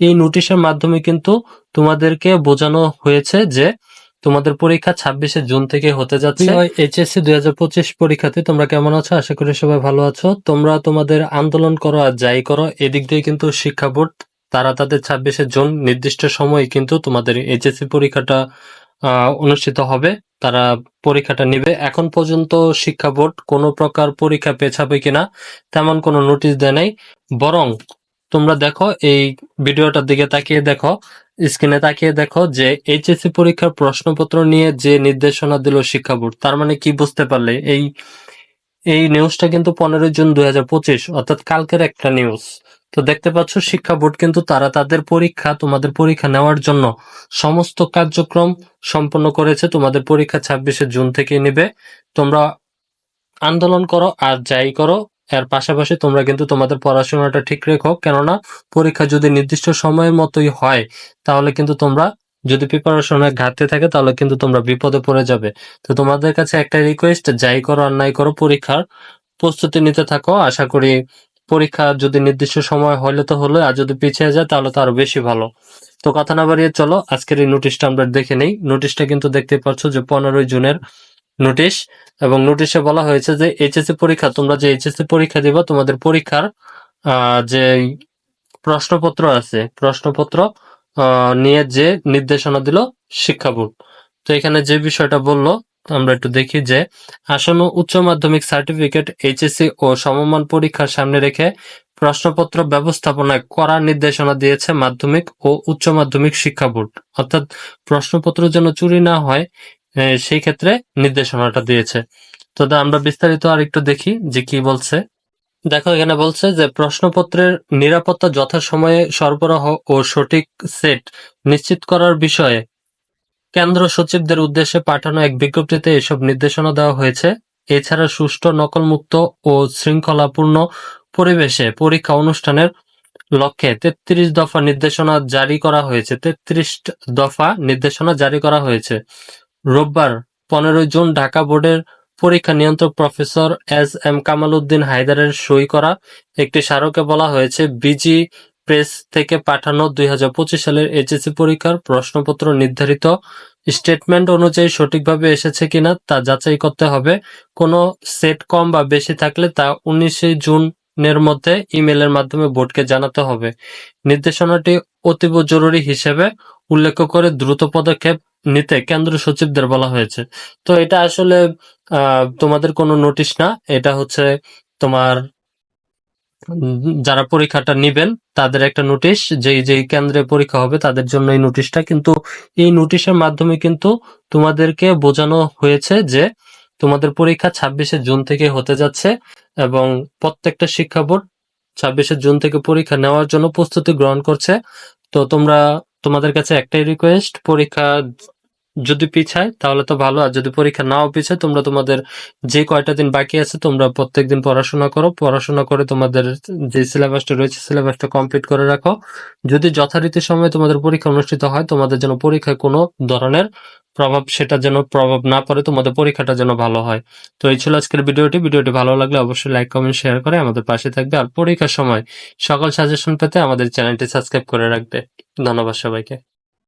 এই নোটিশের মাধ্যমে কিন্তু তোমাদেরকে বোঝানো হয়েছে যে তোমাদের পরীক্ষা ছাব্বিশে জুন থেকে হতে যাচ্ছে। এইচএসসি দুই হাজার পঁচিশ পরীক্ষাতে তোমরা কেমন আছো? আশা করি সবাই ভালো আছো। তোমরা তোমাদের আন্দোলন করো আর যাই করো এদিক দিয়ে কিন্তু শিক্ষা বোর্ড তারা তাদের ছাব্বিশে জুন নির্দিষ্ট সময়ে কিন্তু তোমাদের এইচএসসি পরীক্ষাটা আহ, অনুষ্ঠিত হবে। তারা পরীক্ষাটা নিবে। এখন পর্যন্ত শিক্ষা বোর্ড কোনো প্রকার পরীক্ষা পেছাবে কিনা তেমন কোনো নোটিশ দেয় নাই। বরং তোমরা দেখো, এই ভিডিওটার দিকে তাকিয়ে দেখো, স্ক্রিনে তাকিয়ে দেখো যে এইচএসসি পরীক্ষার প্রশ্নপত্র নিয়ে যে নির্দেশনা দিল শিক্ষা বোর্ড, তার মানে কি বুঝতে পারলে? এই এই নিউজটা কিন্তু পনেরোই জুন দুই হাজার পঁচিশ, অর্থাৎ কালকের একটা নিউজ তো দেখতে পাচ্ছ, শিক্ষা বোর্ড কিন্তু তারা তাদের পরীক্ষা, তোমাদের পরীক্ষা নেওয়ার জন্য সমস্ত কার্যক্রম সম্পন্ন করেছে, তোমাদের পরীক্ষা ছাব্বিশে জুন থেকে নেবে। তোমরা আন্দোলন করো আর যাই করো এর পাশাপাশি তোমরা কিন্তু তোমাদের পড়াশোনাটা ঠিক রেখো, কেননা পরীক্ষা যদি নির্দিষ্ট সময়ের মতোই হয়, তাহলে কিন্তু তোমরা যদি প্রিপারেশনের ঘাটতি থাকে, তাহলে কিন্তু তোমরা বিপদে পড়ে যাবে। তো তোমাদের কাছে একটা রিকোয়েস্ট যাই করো আর নাই করো পরীক্ষার প্রস্তুতি নিতে থাকো। আশা করি পরীক্ষা যদি নির্দিষ্ট সময় হলে তো হলো আর যদি পিছিয়ে যায়, তাহলে তো আরও বেশি ভালো। তো কথা না বাড়িয়ে চলো, আজকের এই নোটিশটা আমরা দেখে নেই। নোটিশটা কিন্তু দেখতে পাচ্ছ যে পনেরোই জুনের নোটিশ এবং নোটিশে বলা হয়েছে যে এইচএসসি পরীক্ষা, তোমরা যে এইচএসসি পরীক্ষা দিবা, তোমাদের পরীক্ষার যে প্রশ্নপত্র আছে, প্রশ্নপত্র নিয়ে যে নির্দেশনা দিল শিক্ষা বোর্ড। তো এখানে যে বিষয়টা বলল, আমরা একটু দেখি যে আসন্ন উচ্চ মাধ্যমিক সার্টিফিকেট এইচএসসি ও সমমান পরীক্ষার সামনে রেখে প্রশ্নপত্র ব্যবস্থাপনায় কড়া নির্দেশনা দিয়েছে মাধ্যমিক ও উচ্চ মাধ্যমিক শিক্ষা বোর্ড। অর্থাৎ প্রশ্নপত্র যেন চুরি না হয় সেই ক্ষেত্রে নির্দেশনাটা দিয়েছে। তো আমরা বিস্তারিত আর একটু দেখি যে কি বলছে। দেখো, এখানে বলছে যে, প্রশ্নপত্রের নিরাপত্তা যথাসময়ে সরবরাহ ও সঠিক সেট নিশ্চিত করার বিষয়ে কেন্দ্র সচিবদের উদ্দেশ্যে পাঠানো এক বিজ্ঞপ্তিতে এসব নির্দেশনা দেওয়া হয়েছে। এছাড়া সুষ্ঠু, নকলমুক্ত ও শৃঙ্খলাপূর্ণ পরিবেশে পরীক্ষা অনুষ্ঠানের লক্ষ্যে তেত্রিশ দফা নির্দেশনা জারি করা হয়েছে। তেত্রিশ দফা নির্দেশনা জারি করা হয়েছে। রোববার পনেরোই জুন ঢাকা বোর্ডের পরীক্ষা নিয়ন্ত্রক professor S M Kamal Uddin হায়দারের সই করা একটি স্মারকে বলা হয়েছে, বিজি প্রেস থেকে পাঠানো দুই হাজার পঁচিশ সালের এইচএসসি পরীক্ষার প্রশ্নপত্র নির্ধারিত। স্টেটমেন্ট অনুযায়ী সঠিকভাবে এসেছে কিনা তা যাচাই করতে হবে। কোনো সেট কম বা বেশি থাকলে তা উনিশে জুনের মধ্যে ইমেলের মাধ্যমে বোর্ডকে জানাতে হবে। নির্দেশনাটি অতীব জরুরি হিসেবে উল্লেখ করে দ্রুত পদক্ষেপ নিতে কেন্দ্র সচিবদের বলা হয়েছে। তো এটা আসলে তোমাদের কোনো নোটিশ না। এটা হচ্ছে তোমার যারা পরীক্ষাটা নিবেন, তাদের একটা নোটিশ যেই যেই কেন্দ্রে পরীক্ষা হবে তাদের জন্য এই নোটিশটা। কিন্তু এই নোটিশের মাধ্যমে কিন্তু তোমাদেরকে বোঝানো হয়েছে যে তোমাদের পরীক্ষা ছাব্বিশে জুন থেকে হতে যাচ্ছে এবং প্রত্যেকটা শিক্ষা বোর্ড ছাব্বিশে জুন থেকে পরীক্ষা নেওয়ার জন্য প্রস্তুতি গ্রহণ করছে। তো তোমরা তোমাদের কাছে একটাই রিকোয়েস্ট পরীক্ষা যদি পিছায়, তাহলে তো ভালো। আর যদি পরীক্ষা নাও পিছায়, তোমরা তোমাদের যে কয়টা দিন বাকি আছে, তোমরা প্রত্যেকদিন পড়াশোনা করো। পড়াশোনা করে তোমাদের যে সিলেবাসটা রয়েছে সিলেবাসটা কমপ্লিট করে রাখো। যদি যথারীতি সময়ে তোমাদের পরীক্ষা অনুষ্ঠিত হয়, তোমাদের যেন পরীক্ষায় কোনো ধরনের প্রভাব সেটা যেন প্রভাব না পড়ে তোমাদের পরীক্ষাটা যেন ভালো হয়। তো এই ছিল আজকের ভিডিওটি। ভিডিওটি ভালো লাগলে অবশ্যই লাইক, কমেন্ট, শেয়ার করে আমাদের পাশে থাকবে আর পরীক্ষার সময় সকল সাজেশন পেতে আমাদের চ্যানেলটি সাবস্ক্রাইব করে রাখবে। ধন্যবাদ সবাইকে।